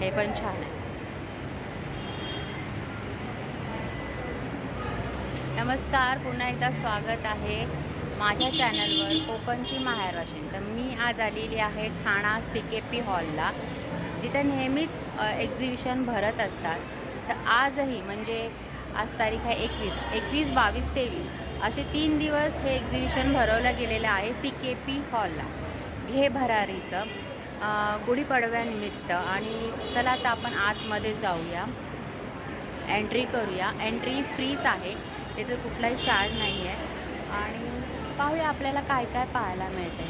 ते पण छान आहे. नमस्कार पुन्हा एकदा स्वागत आहे माझ्या चॅनलवर कोकणची महाराष्ट्र तर मी आज आलेली आहे ठाणा सी के पी हॉलला. जिथे नेहमीच एक्झिबिशन भरत असतात. तर आजही म्हणजे आज तारीख आहे एकवीस एकवीस बावीस तेवीस असे तीन दिवस हे एक्झिबिशन भरवलं गेलेलं आहे सी के पी हॉलला. घे भरारीचं. गुढीपाडव्यानिमित्त आणि चला आता आपण आतमध्ये जाऊया. एंट्री करूया. एंट्री फ्रीच आहे. तिथे कुठलाही चार्ज नाही आहे आणि पाहूया आपल्याला काय काय पाहायला मिळते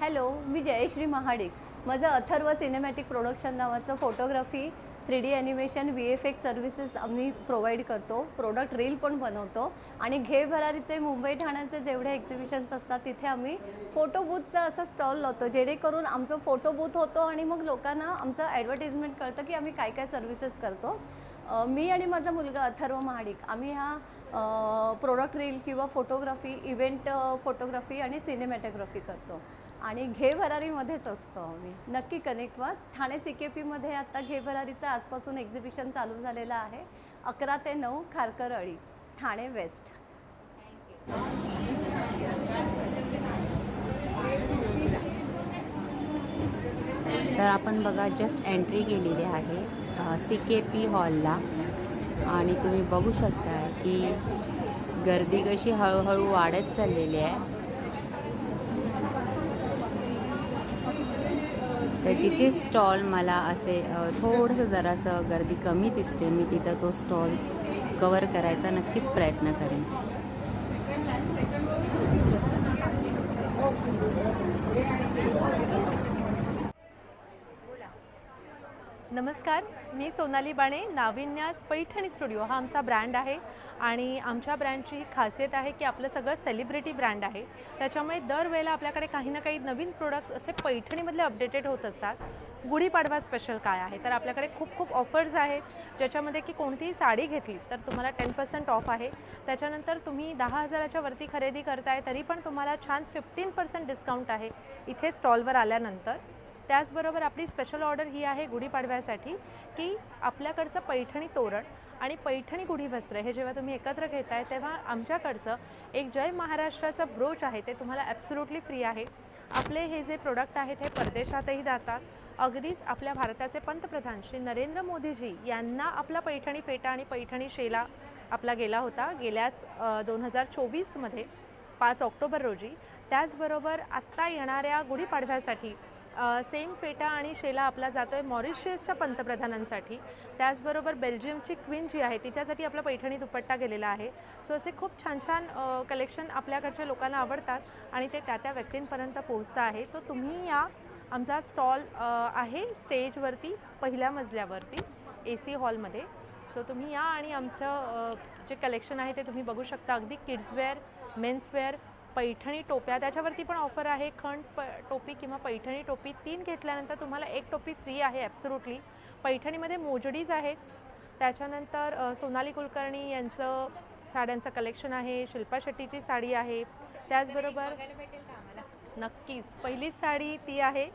हॅलो मी जयश्री महाडिक. माझं अथर्व सिनेमॅटिक प्रोडक्शन नावाचं photography three D animation V F X services आम्ही प्रोव्हाइड करतो. प्रोडक्ट रील पण बनवतो. आणि घे भरारीचे मुंबई ठाण्याचे जेवढे एक्झिबिशन्स असतात तिथे आम्ही फोटो बूथचा असा स्टॉल लावतो जेणेकरून आमचं फोटो बूथ होतो आणि मग लोकांना आमचं ॲडव्हर्टिजमेंट कळतं की आम्ही काय काय सर्व्हिसेस करतो मी आणि माझा मुलगा अथर्व महाडिक आम्ही हा प्रोडक्ट रील किंवा फोटोग्राफी इव्हेंट फोटोग्राफी आणि सिनेमॅटोग्राफी करतो. आणि घे भरारीमध्येच असतो आम्ही. नक्की कनेक्ट व्हा. ठाणे सी के पीमध्ये आत्ता घे भरारीचं आजपासून एक्झिबिशन चालू झालेलं आहे. अकरा ते नऊ खारकर अळी ठाणे वेस्ट तर आपण बघा जस्ट एंट्री केलेली आहे सी के पी हॉलला आणि तुम्ही बघू शकता की गर्दी कशी हळूहळू वाढत चाललेली आहे. तर तिथे स्टॉल मला असे थोडंसं जरासं गर्दी कमी दिसते. मी तिथं तो स्टॉल कवर करायचा नक्कीच प्रयत्न करेन. नमस्कार मी सोनाली बाणे नाविन्यास पैठणी स्टुडिओ हा आमचा ब्रँड आहे आणि आमच्या ब्रँडची ही खासियत आहे की आपलं सगळं सेलिब्रिटी ब्रँड आहे. त्याच्यामुळे दरवेळेला आपल्याकडे काही ना काही नवीन प्रोडक्ट्स असे पैठणीमधले अपडेटेड होत असतात. गुढीपाडवा स्पेशल काय आहे? तर आपल्याकडे खूप खूप ऑफर्स आहेत. ज्याच्यामध्ये की कोणतीही साडी घेतली तर तुम्हाला टेन पर्सेंट ऑफ आहे. त्याच्यानंतर तुम्ही दहा हजाराच्या वरती खरेदी करताय तरी पण तुम्हाला छान फिफ्टीन पर्सेंट डिस्काउंट आहे इथे स्टॉलवर आल्यानंतर. त्याचबरोबर आपली स्पेशल ऑर्डर ही आहे गुढीपाडव्यासाठी की आपल्याकडचं पैठणी तोरण आणि पैठणी गुढी वस्त्र हे जेव्हा तुम्ही एकत्र घेताय तेव्हा आमच्याकडचं एक जय महाराष्ट्राचं ब्रोच आहे ते तुम्हाला ॲब्सोल्युटली फ्री आहे. आपले हे जे प्रोडक्ट आहेत हे परदेशातही जातात. अगदीच आपल्या भारताचे पंतप्रधान श्री नरेंद्र मोदीजी यांना आपला पैठणी फेटा आणि पैठणी शेला आपला गेला होता गेल्याच दोन हजार चोवीसमध्ये पाच ऑक्टोबर रोजी. त्याचबरोबर आत्ता येणाऱ्या गुढीपाडव्यासाठी सेम फेटा आणि शेला आपला जातो आहे मॉरिशियसच्या पंतप्रधानांसाठी. त्याचबरोबर बेल्जियमची क्वीन जी आहे तिच्यासाठी आपला पैठणी दुपट्टा गेलेला आहे. सो असे खूप छान छान कलेक्शन आपल्याकडच्या लोकांना आवडतात आणि ते त्या त्या व्यक्तींपर्यंत पोहोचतं आहे. तो तुम्ही या आमचा स्टॉल आहे स्टेजवरती पहिल्या मजल्यावरती ए सी हॉलमध्ये सो तुम्ही या आणि आमचं जे कलेक्शन आहे ते तुम्ही बघू शकता. अगदी किड्सवेअर मेन्सवेअर पैठणी टोप्या त्याच्यावरती पण ऑफर आहे. खंड प टोपी किंवा पैठणी टोपी तीन घेतल्यानंतर तुम्हाला एक टोपी फ्री आहे ॲब्सोल्युटली पैठणीमध्ये मोजडीज आहेत. त्याच्यानंतर सोनाली कुलकर्णी यांचं साड्यांचं कलेक्शन आहे. शिल्पा शेट्टीची साडी आहे. त्याचबरोबर नक्कीच. पहिली साडी ती आहे.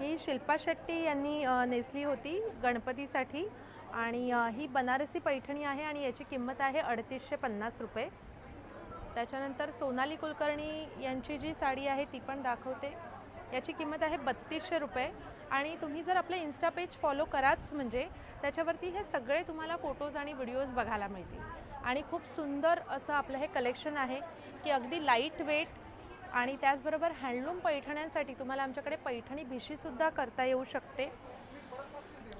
ही शिल्पा शेट्टी यांनी नेसली होती गणपतीसाठी. आणि ही बनारसी पैठणी आहे आणि याची किंमत आहे अडतीसशे पन्नास रुपये. त्याच्यानंतर सोनाली कुलकर्णी यांची जी साडी आहे ती पण दाखवते. याची किंमत आहे बत्तीसशे रुपये. आणि तुम्ही जर आपलं इन्स्टा पेज फॉलो कराच म्हणजे त्याच्यावरती हे सगळे तुम्हाला फोटोज आणि व्हिडिओज बघायला मिळतील. आणि खूप सुंदर असं आपलं हे कलेक्शन आहे की अगदी लाइट वेट आणि त्याचबरोबर हँडलूम पैठण्यांसाठी तुम्हाला आमच्याकडे पैठणी भिशीसुद्धा करता येऊ शकते.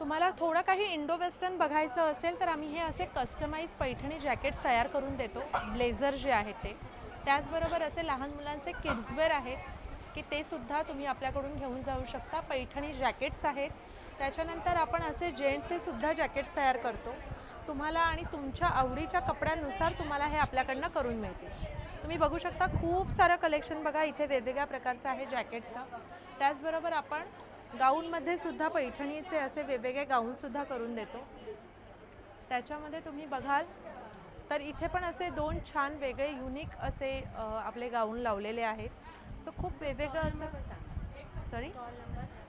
तुम्हाला थोडं काही इंडो वेस्टर्न बघायचं असेल तर आम्ही हे असे कस्टमाइज पैठणी जॅकेट्स तयार करून देतो. ब्लेझर जे आहेत ते. त्याचबरोबर असे लहान मुलांचे किड्सवेअर आहेत की ते सुद्धा तुम्ही आपल्याकडून घेऊन जाऊ शकता. पैठणी जॅकेट्स आहेत. त्याच्यानंतर आपण असे जेंट्सचे सुद्धा जॅकेट्स तयार करतो. तुम्हाला आणि तुमच्या आवडीच्या कपड्यानुसार तुम्हाला हे आपल्याकडनं करून मिळतील. तुम्ही बघू शकता खूप सारं कलेक्शन बघा. इथे वेगवेगळ्या प्रकारचं आहे जॅकेटचं त्याचबरोबर आपण गाऊनमध्ये सुद्धा पैठणीचे असे वेगवेगळे गाऊनसुद्धा करून देतो. त्याच्यामध्ये तुम्ही बघाल तर इथे पण असे दोन छान वेगळे युनिक असे आपले गाऊन लावलेले आहेत. सो खूप वेगवेगळं असं सॉरी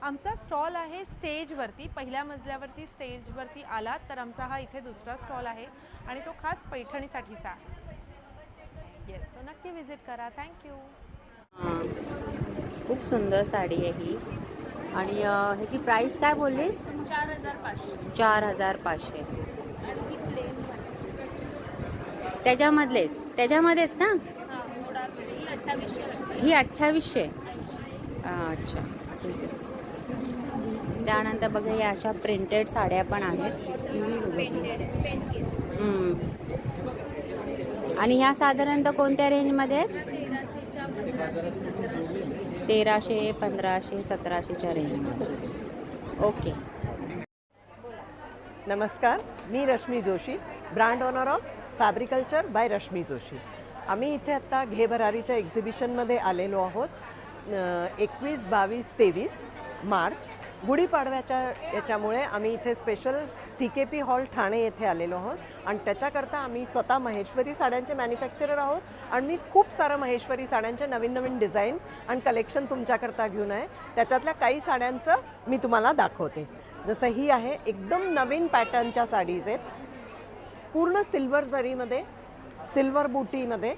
आमचा स्टॉल आहे स्टेजवरती पहिल्या मजल्यावरती स्टेजवरती आलात तर आमचा हा इथे दुसरा स्टॉल आहे आणि तो खास पैठणीसाठीचा आहे. येस सो नक्की विजिट करा. थँक्यू हां. खूप सुंदर साडी आहे ही. आणि ह्याची प्राइस काय बोललीस? चार हजार पाचशे. चार हजार पाचशे. त्याच्यामधले त्याच्यामध्येच ना? ही अठ्ठावीसशे अच्छा. ठीक आहे. त्यानंतर बघा या अशा प्रिंटेड साड्या पण आहेत. आणि ह्या साधारणतः कोणत्या रेंजमध्ये आहेत? तेराशे पंधराशे सतराशेच्या रेंजमध्ये ओके नमस्कार मी Rashmi Joshi brand owner of Fabriculture by Rashmi Joshi. आम्ही इथे आत्ता घेभरारीच्या एक्झिबिशनमध्ये आलेलो आहोत एकवीस बावीस तेवीस मार्च. गुढीपाडव्याच्या याच्यामुळे आम्ही इथे special C K P hall Thane येथे आलेलो आहोत. आणि त्याच्याकरता आम्ही स्वतः महेश्वरी साड्यांचे मॅन्युफॅक्चरर आहोत. आणि मी खूप सारं महेश्वरी साड्यांचे नवीन नवीन डिझाईन आणि कलेक्शन तुमच्याकरता घेऊन आहे. त्याच्यातल्या काही साड्यांचं मी तुम्हाला दाखवते. जसं ही आहे एकदम नवीन पॅटर्नच्या साडीज आहेत. पूर्ण सिल्वर जरीमध्ये सिल्वर बुटीमध्ये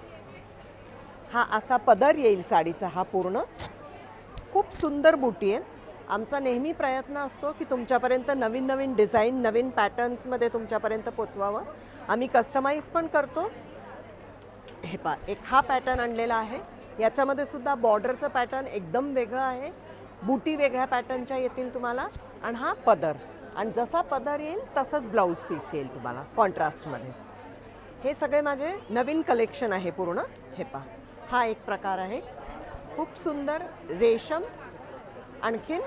हा असा पदर येईल साडीचा हा पूर्ण. खूप सुंदर बुटी आहे आमचा नेहमी प्रयत्न असतो की तुमच्यापर्यंत नवीन नवीन डिझाईन नवीन पॅटर्न्समध्ये तुमच्यापर्यंत पोचवावं. आम्ही कस्टमाइज पण करतो. हे पा एक हा पॅटर्न आणलेला आहे. याच्यामध्ये सुद्धा बॉर्डरचं पॅटर्न एकदम वेगळं आहे. बुटी वेगळ्या पॅटर्नच्या येतील तुम्हाला. आणि हा पदर. आणि जसा पदर येईल तसंच ब्लाऊज पीस येईल तुम्हाला कॉन्ट्रास्टमध्ये. हे सगळे माझे नवीन कलेक्शन आहे पूर्ण. हे पा हा एक प्रकार आहे. खूप सुंदर रेशम आणखीन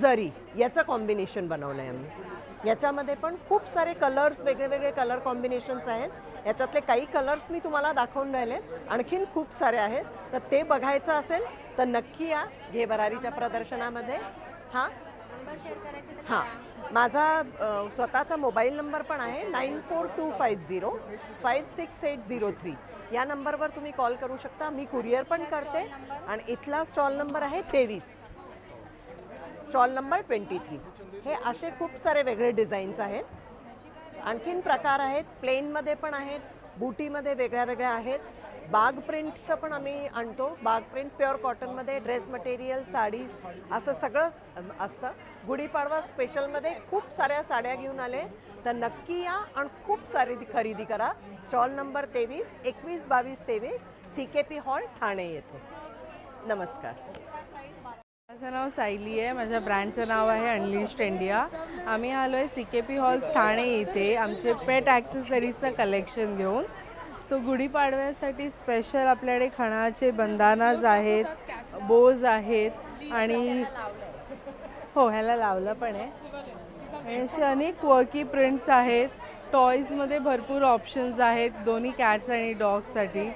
जरी याचं कॉम्बिनेशन बनवलं आहे आम्ही. याच्यामध्ये पण खूप सारे कलर्स वेगळे वेगळे कलर कॉम्बिनेशन्स आहेत. याच्यातले काही कलर्स मी तुम्हाला दाखवून राहिले. आणखीन खूप सारे आहेत. तर ते बघायचं असेल तर नक्की या घे भरारीच्या प्रदर्शनामध्ये. हां? हां. माझा स्वतःचा मोबाईल नंबर पण आहे nine four two five zero five six eight zero three. या नंबरवर तुम्ही कॉल करू शकता. मी कुरिअर पण करते. आणि इथला स्टॉल नंबर आहे तेवीस. Stall number twenty three. हे असे खूप सारे वेगळे डिझाईन्स आहेत. आणखीन प्रकार आहेत. प्लेनमध्ये पण आहेत. बुटीमध्ये वेगळ्या वेगळ्या आहेत. बाग प्रिंटचं पण आम्ही आणतो. बाग प्रिंट प्युअर कॉटनमध्ये ड्रेस मटेरियल साडीज असं सगळं असतं. गुढीपाडवा स्पेशलमध्ये खूप साऱ्या साड्या घेऊन आले. तर नक्की या आणि खूप सारी खरेदी करा. स्टॉल नंबर तेवीस एकवीस बावीस तेवीस C K P hall Thane येथे. नमस्कार. माझं नाव सायली आहे. माझ्या ब्रँडचं नाव आहे अनलिस्ट इंडिया आम्ही आलो आहे C K P halls Thane इथे. आमचे पेट ॲक्सेसरीजचं कलेक्शन घेऊन. सो गुढीपाडव्यासाठी स्पेशल आपल्याकडे खणाचे बंदानाज आहेत बोज आहेत आणि हो ह्याला लावलं पण आहे. असे अनेक वर्की प्रिंट्स आहेत. टॉईजमध्ये भरपूर ऑप्शन्स आहेत. दोन्ही कॅट्स आणि डॉगसाठी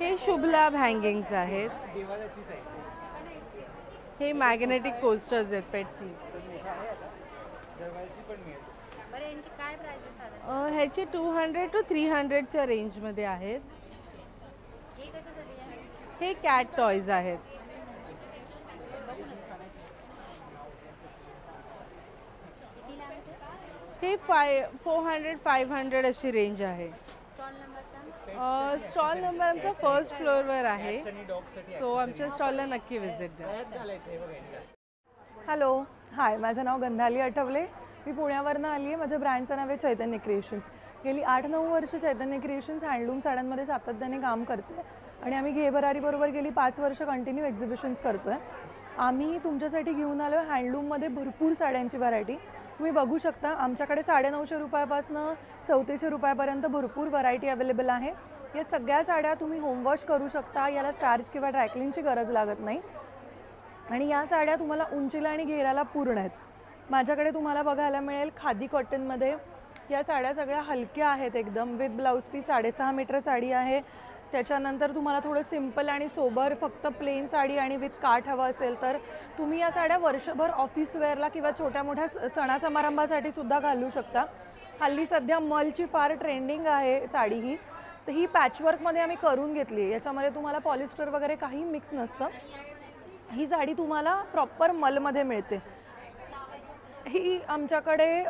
हे शुभलाभ हँगिंग्स आहेत. हे मॅग्नेटिक पोस्टर्स आहेत पेटची ह्याचे टू हंड्रेड टू थ्री हंड्रेडच्या रेंजमध्ये आहेत. हे कॅट टॉईज आहेत. हे five four hundred five hundred अशी रेंज आहे. स्टॉल नंबर आमचा फर्स्ट फ्लोअरवर आहे. सो आमच्या स्टॉलला नक्की व्हिजिट द्या. हॅलो हाय माझं नाव गंधाली आठवले. मी पुण्यावरनं आली आहे माझ्या ब्रँडचं नाव आहे चैतन्य क्रिएशन्स गेली आठ नऊ वर्ष चैतन्य क्रिएशन्स हँडलूम साड्यांमध्ये सातत्याने काम करते. आणि आम्ही घेबरारीबरोबर गेली पाच वर्ष कंटिन्यू एक्झिबिशन्स करतो आहे आम्ही तुमच्यासाठी घेऊन आलो आहे हँडलूममध्ये भरपूर साड्यांची व्हरायटी तुम्ही बघू शकता आमच्याकडे साडेनऊशे रुपयापासनं चौतीसशे रुपयापर्यंत भरपूर व्हरायटी अवेलेबल आहे. या सगळ्या साड्या तुम्ही होमवॉश करू शकता याला स्टार्च किंवा ड्रायक्लिनची गरज लागत नाही. आणि या साड्या तुम्हाला उंचीला आणि घेराला पूर्ण आहेत. माझ्याकडे तुम्हाला बघायला मिळेल खादी कॉटनमध्ये या साड्या सगळ्या हलक्या आहेत एकदम विथ ब्लाऊज पीस साडेसहा मीटर साडी आहे. त्याच्यानंतर तुम्हाला थोडं सिंपल आणि सोबर फक्त प्लेन साडी आणि विथ काठ हवं असेल तर तुम्ही या साड्या वर्षभर ऑफिस वेअरला किंवा छोट्या मोठ्या स- सणासमारंभासाठी सुद्धा घालू शकता. हल्ली सध्या मलची फार ट्रेंडिंग आहे साडी ही. तर ही पॅचवर्कमध्ये आम्ही करून घेतली आहे. याच्यामध्ये तुम्हाला पॉलिस्टर वगैरे काही मिक्स नसतं. ही साडी तुम्हाला प्रॉपर मलमध्ये मिळते. ही आमच्याकडे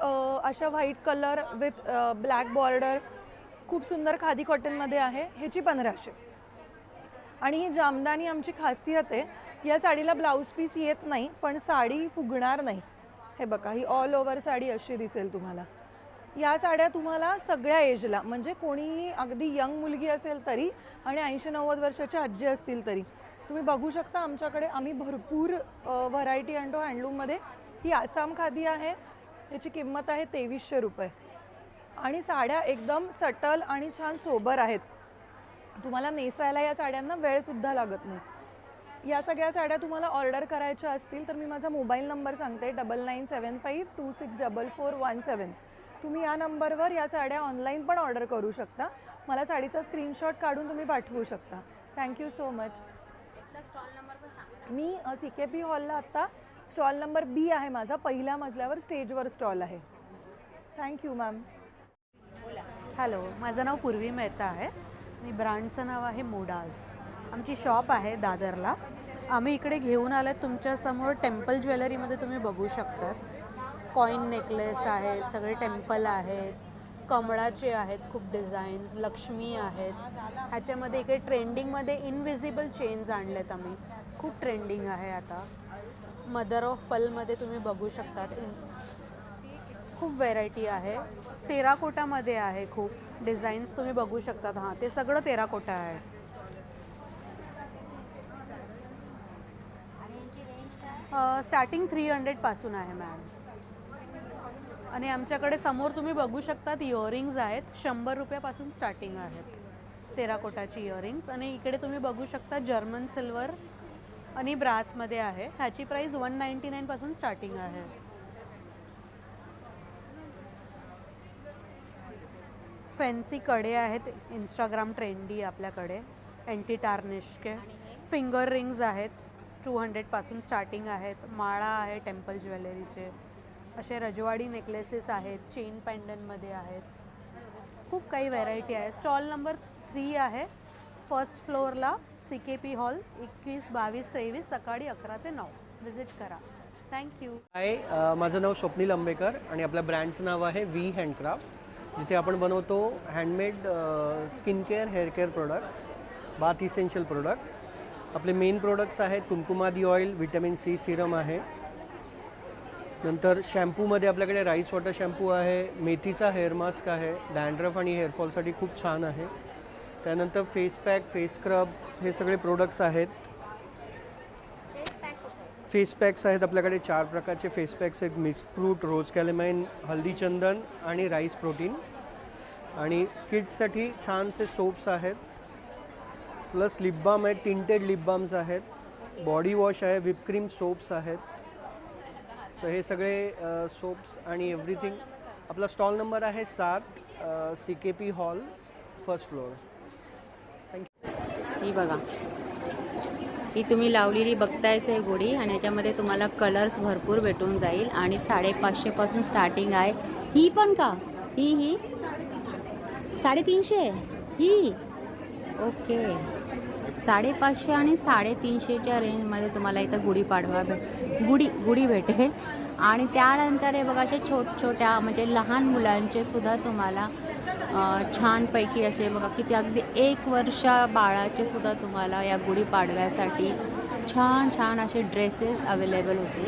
अशा white colour with black border खूप सुंदर खादी कॉटनमध्ये आहे. ह्याची पंधराशे. आणि ही जामदानी आमची खासियत आहे. या साडीला ब्लाऊज पीस येत नाही पण साडी फुगणार नाही. हे बघा ही ऑल ओव्हर साडी अशी दिसेल तुम्हाला. या साड्या तुम्हाला सगळ्या एजला म्हणजे कोणीही अगदी यंग मुलगी असेल तरी आणि ऐंशी नव्वद वर्षाच्या आजी असतील तरी. तुम्ही बघू शकता आमच्याकडे आम्ही भरपूर व्हरायटी आणतो हँडलूममध्ये ही आसाम खादी आहे. याची किंमत आहे तेवीसशे रुपये. आणि साड्या एकदम सटल आणि छान सोबर आहेत. तुम्हाला नेसायला या साड्यांना वेळसुद्धा लागत नाही. या सगळ्या साड्या तुम्हाला ऑर्डर करायच्या असतील तर मी माझा मोबाईल नंबर सांगते double nine seven five two six double four one seven तुम्ही या नंबरवर या साड्या ऑनलाईन पण ऑर्डर करू शकता. मला साडीचा स्क्रीनशॉट काढून तुम्ही पाठवू शकता. थँक्यू सो मच मी सी के पी हॉलला आत्ता स्टॉल नंबर बी आहे माझा. पहिल्या मजल्यावर स्टेजवर स्टॉल आहे. थँक्यू मॅम हॅलो माझं नाव पूर्वी मेहता आहे. आणि ब्रँडचं नाव आहे मोडाज. आमची शॉप आहे दादरला. आम्ही इकडे घेऊन आलो तुमच्यासमोर टेम्पल ज्वेलरीमध्ये तुम्ही बघू शकतात कॉईन नेकलेस आहेत सगळे टेम्पल आहेत. कमळाचे आहेत खूप डिझाईन्स लक्ष्मी आहेत. ह्याच्यामध्ये इकडे ट्रेंडिंगमध्ये इनविजिबल चेन्स आणलेत आम्ही. खूप ट्रेंडिंग आहे आता. मदर ऑफ पलमध्ये तुम्ही बघू शकतात खूप व्हेरायटी आहे. तेरा कोटामध्ये आहे खूप. डिझाईन्स तुम्ही बघू शकतात. हां ते सगळं तेरा कोटा आहे. स्टार्टिंग थ्री हंड्रेडपासून आहे मॅम आणि आमच्याकडे समोर तुम्ही बघू शकतात इयरिंग्ज आहेत. शंभर रुपयापासून स्टार्टिंग आहेत. तेराकोटाची इयरिंग्ज इयरिंग्स आणि इकडे तुम्ही बघू शकता जर्मन सिल्वर आणि ब्रासमध्ये आहे. ह्याची प्राईस वन नाईंटी नाईनपासून स्टार्टिंग आहे. फॅन्सी कडे आहेत. इंस्टाग्राम ट्रेंडी आपल्याकडे. अँटी टार्निशके फिंगर रिंग्ज आहेत. टू हंड्रेडपासून स्टार्टिंग आहेत. माळा आहे टेम्पल ज्वेलरीचे असे रजवाडी नेकलेसेस आहेत. चेन पॅन्डनमध्ये आहेत. खूप काही व्हरायटी आहे. स्टॉल नंबर थ्री आहे. फर्स्ट फ्लोअरला सी के पी हॉल एकवीस बावीस तेवीस सकाळी अकरा ते नऊ. व्हिजिट करा. थँक्यू हाय माझं नाव स्वप्नील आंबेकर आणि आपल्या ब्रँडचं नाव आहे व्ही हँडक्राफ्ट जिथे आपण बनवतो handmade skin care hair care products bath essential products आपले मेन प्रोडक्ट्स आहेत Kumkumadi oil vitamin C serum आहे. नंतर शॅम्पूमध्ये आपल्याकडे राईस वॉटर शॅम्पू आहे मेथीचा हेअर मास्क आहे डँड्रफ आणि हेअरफॉलसाठी खूप छान आहे. त्यानंतर फेस पॅक फेस स्क्रब्स हे सगळे प्रोडक्ट्स आहेत. फेस पॅक्स आहेत आपल्याकडे. चार प्रकारचे फेस पॅक्स आहेत. मिसफ्रूट रोज कॅलेमाइन हल्दी चंदन आणि राईस प्रोटीन. आणि किड्ससाठी छानसे सोप्स आहेत. प्लस लिप बाम आहेत. टिंटेड लिप बाम्स आहेत. बॉडी वॉश आहे. व्हिप क्रीम सोप्स आहेत. सो हे सगळे सोप्स आणि एव्हरीथिंग आपला स्टॉल नंबर आहे सात C K P hall first floor thank you ही बघा. ही तुम्ही लावलेली बघतायच आहे गोडी आणि याच्यामध्ये तुम्हाला कलर्स भरपूर भेटून जाईल आणि साडेपाचशेपासून स्टार्टिंग आहे. ही पण का? ही ही? साडेतीनशे? ही? ओके साडेपाचशे आणि साडेतीनशेच्या रेंजमध्ये तुम्हाला इथं गुढीपाडवा भेट गुढी गुढी भेटेल. आणि त्यानंतर हे बघा असे छोट छोट्या म्हणजे लहान मुलांचे सुद्धा तुम्हाला छानपैकी असे बघा किती अगदी एक वर्षा बाळाचे सुद्धा तुम्हाला या गुढीपाडव्यासाठी छान छान असे ड्रेसेस अवेलेबल होते.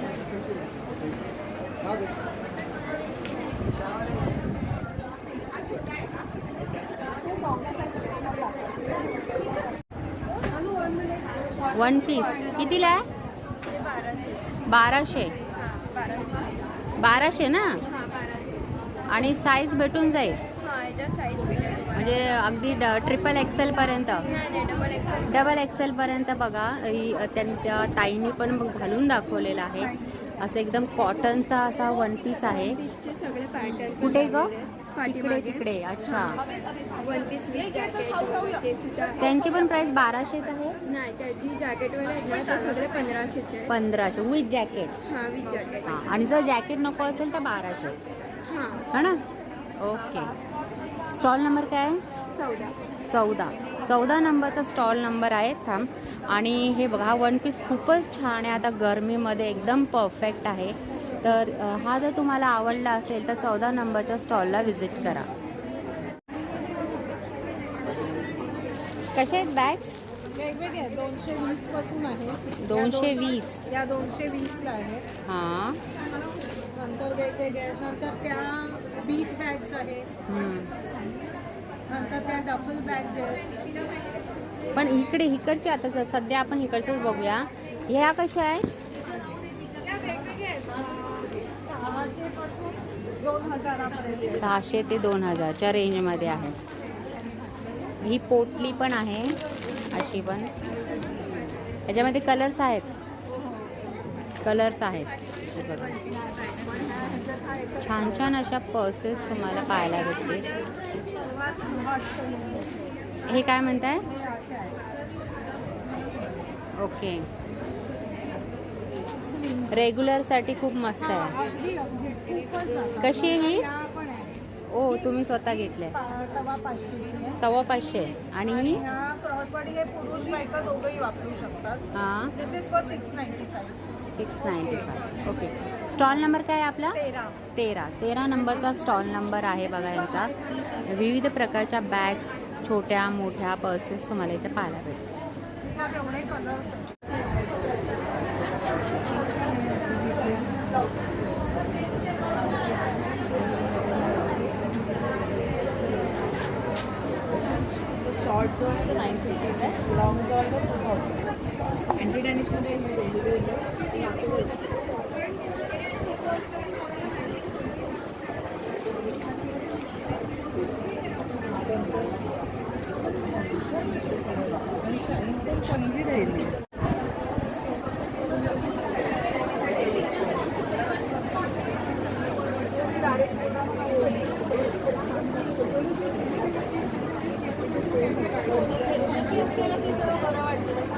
वन पीस कितीला आहे? बाराशे. बाराशे ना? आणि साईज भेटून जाईल. म्हणजे अगदी ड ट्रिपल एक्सेल पर्यंत. डबल एक्सेल पर्यंत बघा ही त्यांच्या ताईने पण मग घालून दाखवलेला आहे. असं एकदम कॉटनचा असा वन पीस आहे. कुठे ग? तिकडे तिकडे अच्छा. वन पीस विथ जॅकेट ते सुद्धा आहे. त्यांची पण प्राइस बाराशेच आहे? नाही त्याची ते सगळे पंधराशेचे पंधराशे विथ जॅकेट हां विथ जॅकेट हां आणि जर जॅकेट नको असेल तर बाराशे. हां. है ना? ओके स्टॉल नंबर काय आहे? चौदा. चौदा. चौदा नंबरचा स्टॉल नंबर आहे थांब आणि हे बघा वन पीस खूपच छान आहे. आता गरमीमध्ये एकदम परफेक्ट आहे. तर हा जर तुम्हाला आवडला असेल तर चौदा नंबरच्या स्टॉलला व्हिजिट करा. कसे आहेत बॅग्स वेगवेगळे दोनशे वीसपासून आहे. दोनशे वीस. या दोनशे वीसला आहे हां. नंतर. नंतर त्या बीच बॅग्स आहे नंतर त्या डफल बॅग्स आहेत. पण इकडे इकडचे आता सध्या आपण इकडचंच बघूया. ह्या कशा आहे सहाशे ते दोन हजारच्या रेंजमध्ये आहे ही पोटली पण आहे अशी पण. याच्यामध्ये कलर्स आहेत. कलर्स आहेत. बघा. छान छान अशा पर्सेस तुम्हाला पाहायला भेटतील. हे काय म्हणताय? ओके रेग्युलरसाठी खूप मस्त आहे. कशी आहे ही? ओ तुम्ही स्वतः घेतलंय सव्वा पाचशे. आणि ही क्रॉसबॉडी हे पुरुष बायका दोघंही वापरू शकतात. हां. This is for six ninety five six ninety five okay stall number काय आहे आपला? तेरा. तेरा. तेरा नंबरचा स्टॉल नंबर आहे बघा यांचा. विविध प्रकारच्या बॅग्स छोट्या मोठ्या पर्सेस तुम्हाला इथे पाहायला भेटतील. त्याच्यात एवढे कलर्स आहेत. शॉर्ट जो आहे तो नाईन फिफ्टीचा आहे लॉंग जो आहे केलं की बरं वाटतं.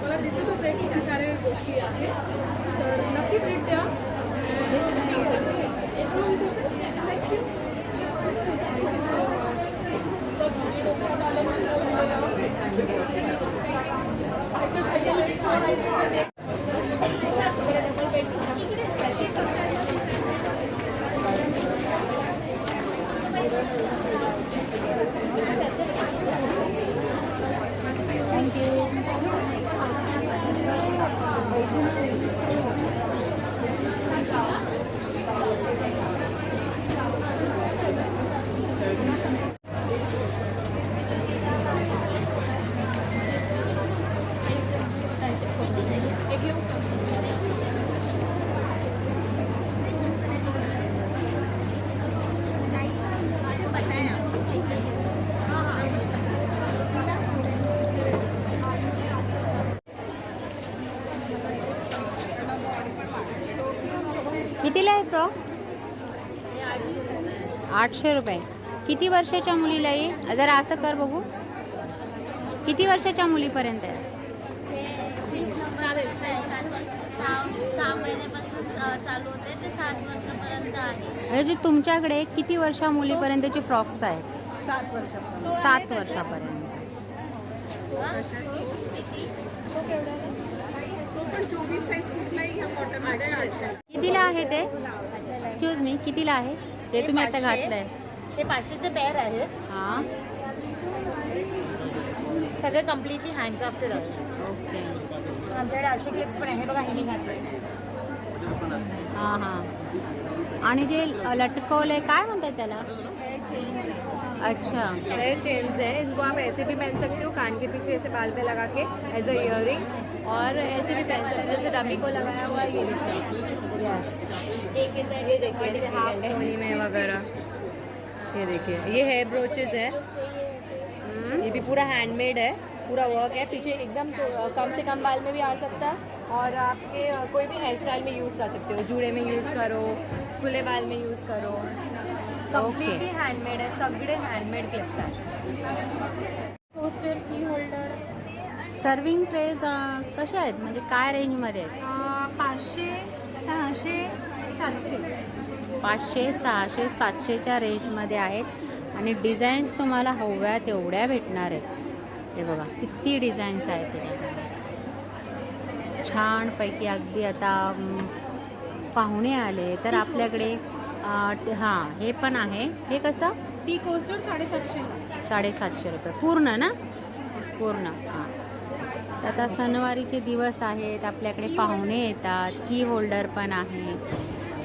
मला दिसतच आहे की साऱ्या गोष्टी आहेत तर नक्की भेट द्या Thank कितीला आहे फ्रॉक आठशे रुपये. किती वर्षाच्या मुलीला येईल जरा असं कर बघू. किती वर्षाच्या मुलीपर्यंत आहे? आहे म्हणजे तुमच्याकडे किती वर्षा मुलीपर्यंतचे फ्रॉक्स आहेत? सात वर्षापर्यंत. सात वर्षापर्यंत कितीला आहे ते? एक्सक्यूज मी कितीला आहे? ते तुम्ही आता घातलंय. हे पाचशेचे पेअर आहेत. हां. सगळे कम्प्लिटली हँडक्राफ्टेड आहेत. ओके. आमच्याकडे असे क्लिप्स पण आहे बघा हिने घातले हां हां. आणि जे लटकवलंय काय म्हणतात त्याला? अच्छा. हेयर चेन्स है इनको आप ऐसे भी पहन सकते हो. कान के पीछे ऐसे बाल पे लगा के एज अ इयरिंग और ऐसे भी पहन सकते हो. जैसे डमी को लगाया हुआ है, ये देखिए। यस एक ये देखिए हाफ़ में वगैरह। ये देखिए ये हेयर ब्रोचेज है। ये भी पूरा हैंडमेड है पूरा वर्क है। पीछे एकदम कम से कम बाल में भी आ सकता है। और आपके कोई भी हेयर स्टाइल में यूज़ कर सकते हो। जूड़े में यूज़ करो खुले बाल में यूज़ करो। कम्प्लीटली हैंडमेड है सगड़े हैंडमेड क्लिप्स आहेत poster key holder serving trays कशा आहेत? म्हणजे काय रेंजमध्ये आहेत? पाचशे सहाशे पाचशे सहाशे सातशेच्या रेंजमध्ये आहेत. आणि डिझाईन्स तुम्हाला हव्या तेवढ्या भेटणार आहेत. हे बघा किती डिझाईन्स आहेत त्याच्यामध्ये. छानपैकी अगदी आता पाहुणे आले. तर आपल्याकडे ते- हां हे पण आहे. हे कसं? ती कोस्टर साडेसातशे. साडेसातशे रुपये. पूर्ण ना? पूर्ण हां. तर आता सणवारीचे दिवस आहेत. आपल्याकडे पाहुणे येतात. की होल्डर पण आहे.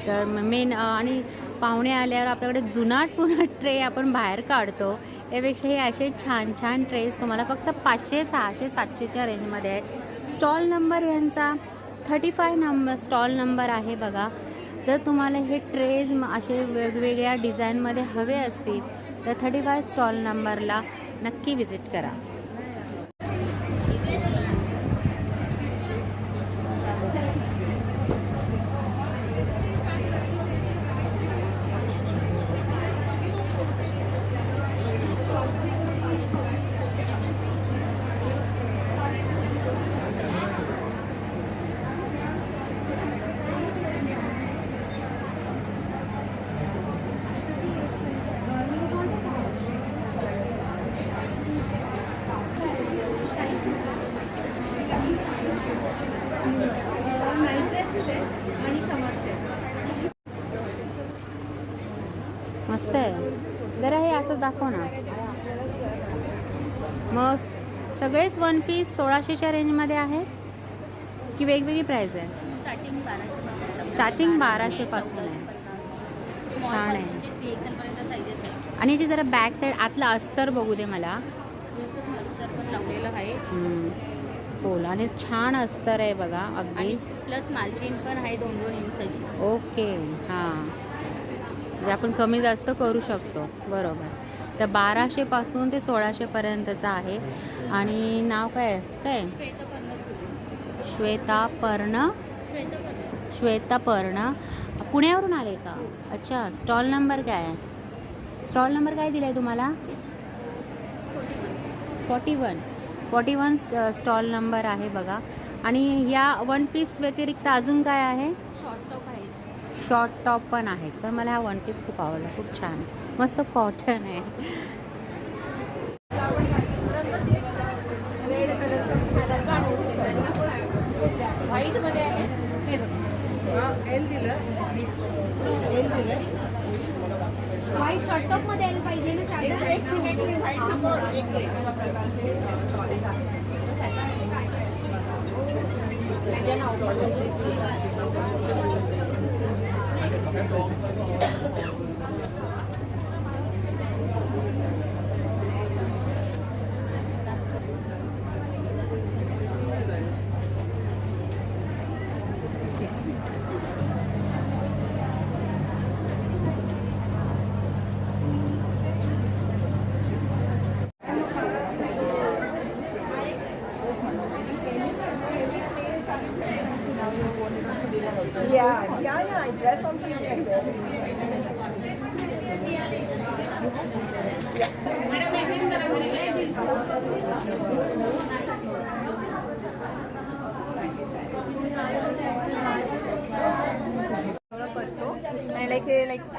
तर मेन आणि पाहुणे आल्यावर आपल्याकडे जुनाट पुनाट ट्रे आपण बाहेर काढतो. त्यापेक्षा हे असे छान छान ट्रेस तुम्हाला फक्त पाचशे सहाशे सातशेच्या रेंजमध्ये आहेत. स्टॉल नंबर यांचा thirty five number stall number आहे बघा. जर तुम्हाला हे ट्रेज असे वेगवेगळ्या डिझाईनमध्ये हवे असतील तर थर्टी फाय स्टॉल नंबरला नक्की विजिट करा. मस्त आहे जरा हे असं दाखव ना. मग सगळेच वन पीस सोळाशेच्या रेंजमध्ये आहेत? की वेगवेगळी प्राईस आहे. स्टार्टिंग बाराशे स्टार्टिंग बाराशेपासून आहे. छान आहे साईजेस आहे. आणि याची जरा बॅक साईड आतलं अस्तर बघू दे मला. लावलेलं आहे. बोल आणि छान अस्तर आहे बघा आणि अगदी प्लस मालचीन पण आहे दोन दोन इंचाची ओके हां. म्हणजे आपण कमी जास्त करू शकतो. बरोबर. तर बाराशेपासून ते सोळाशेपर्यंतचं आहे. आणि नाव काय काय? श्वेता पर्ण श्वेता पर्ण पुण्यावरून आले का? अच्छा स्टॉल नंबर काय आहे? स्टॉल नंबर काय दिला आहे तुम्हाला? Forty one. Forty one stall number आहे बघा. आणि या वन पीस व्यतिरिक्त अजून काय आहे? शॉर्ट टॉप पण आहेत. तर मला हा वन पीस खूप आवडला. खूप छान. मस्त कॉटन आहे.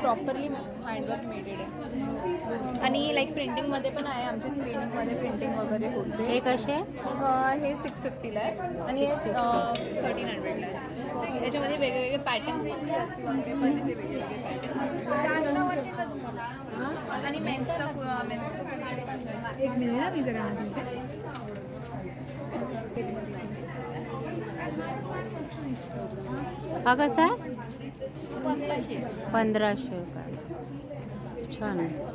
प्रॉपरली हँडवर्क मेडेड आहे. आणि लाईक प्रिंटिंगमध्ये पण आहे आमची स्क्रीनिंगमध्ये प्रिंटिंग वगैरे होते. हे कसे? हे सिक्स फिफ्टीला आहे आणि हे थर्टीन हंड्रेडला आहे. त्याच्यामध्ये वेगवेगळे पॅटर्न्स पण जर्सी वगैरे पण आहे ते वेगवेगळे पॅटर्न्स आणि मेन्सचं मेन्सचं एक ना मी जरा हा कसा आहे? पंधराशे. रुपये. छान आहे.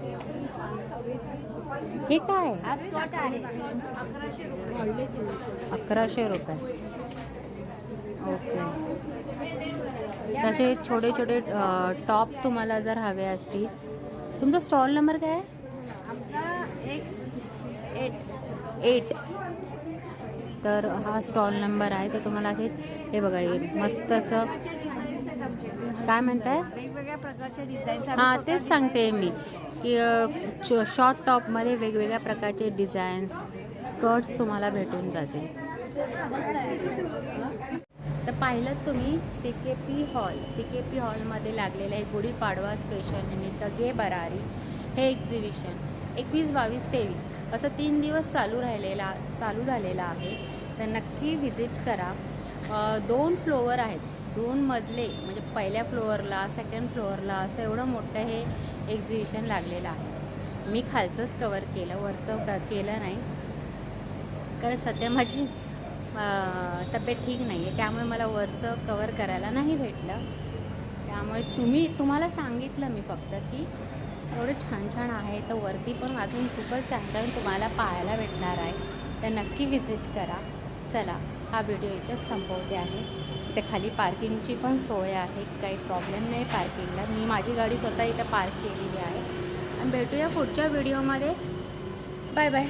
हे काय अकराशे रुपये. ओके. तसे छोटे छोटे टॉप तुम्हाला जर हवे असतील. तुमचा स्टॉल नंबर काय आहे? एट. एट. तर हा स्टॉल नंबर आहे तर तुम्हाला हे हे बघा मस्त असं काय म्हणताय? वेगवेगळ्या प्रकारचे डिझाईन्स हां तेच सांगते मी की शॉर्ट टॉपमध्ये वेगवेगळ्या प्रकारचे डिझाईन्स स्कर्ट्स तुम्हाला भेटून जातील. तर पाहिलं तुम्ही C K P hall C K P हॉलमध्ये लागलेलं आहे गुढीपाडवा स्पेशल निमित्त गे बरारी. हे एक्झिबिशन एकवीस बावीस तेवीस. असं तीन दिवस चालू राहिलेला चालू झालेलं आहे. तर नक्की व्हिजिट करा. दोन फ्लोअर आहेत. दोन मजले म्हणजे पहिल्या फ्लोअरला सेकंड फ्लोअरला असं एवढं मोठं हे एक्झिबिशन लागलेलं आहे. मी खालचंच कवर केलं वरचं क केलं नाही. कारण सध्या माझी तब्येत ठीक नाही आहे त्यामुळे मला वरचं कवर करायला नाही भेटलं. त्यामुळे तुम्ही तुम्हाला सांगितलं मी फक्त की एवढं छान छान आहे. तर वरती पण अजून खूपच छान छान तुम्हाला पाहायला भेटणार आहे. तर नक्की विजिट करा. चला हा व्हिडिओ इथंच संपवते आहे. इथे खाली पार्किंगची पण सोय आहे. काही प्रॉब्लेम नाही पार्किंगला मी माझी गाडी स्वतः इथं पार्क केलेली आहे. आणि भेटूया पुढच्या व्हिडिओमध्ये बाय बाय